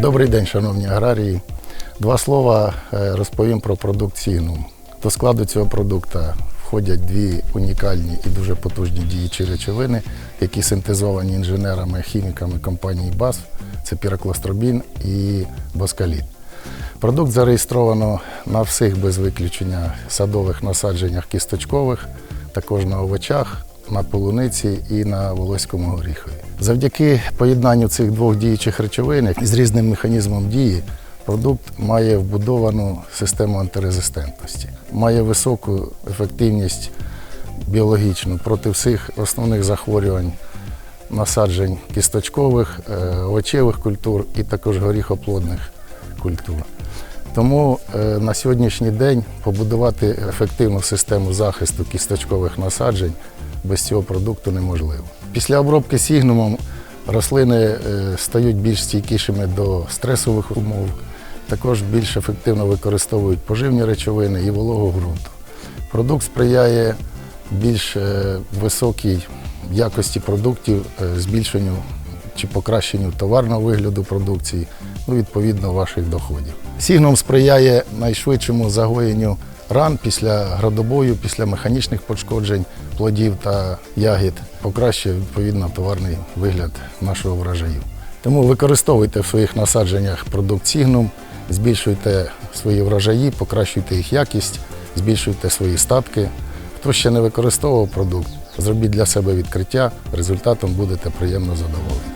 Добрий день, шановні аграрії. Два слова е, розповім про продукт Сігнум. До складу цього продукту входять дві унікальні і дуже потужні діючі речовини, які синтезовані інженерами, хіміками компанії БАС. Це піроклостробін і боскаліт. Продукт зареєстровано на всіх без виключення садових насадженнях кісточкових, також на овочах, на полуниці і на волоському горіхові. Завдяки поєднанню цих двох діючих речовин з різним механізмом дії продукт має вбудовану систему антирезистентності, має високу ефективність біологічну проти всіх основних захворювань насаджень кісточкових, е, овочевих культур і також горіхоплодних культур. Тому е, на сьогоднішній день побудувати ефективну систему захисту кісточкових насаджень без цього продукту неможливо. Після обробки сігнумом рослини е, стають більш стійкішими до стресових умов, також більш ефективно використовують поживні речовини і вологу ґрунту. Продукт сприяє більш е, високій якості продуктів, е, збільшенню чи покращенню товарного вигляду продукції, ну, відповідно ваших доходів. Сігном сприяє найшвидшому загоєнню ран після градобою, після механічних пошкоджень плодів та ягід, покращує відповідно товарний вигляд нашого врожаю. Тому використовуйте в своїх насадженнях продукт Сігнум, збільшуйте свої врожаї, покращуйте їх якість, збільшуйте свої статки. Хто ще не використовував продукт, зробіть для себе відкриття, результатом будете приємно задоволені.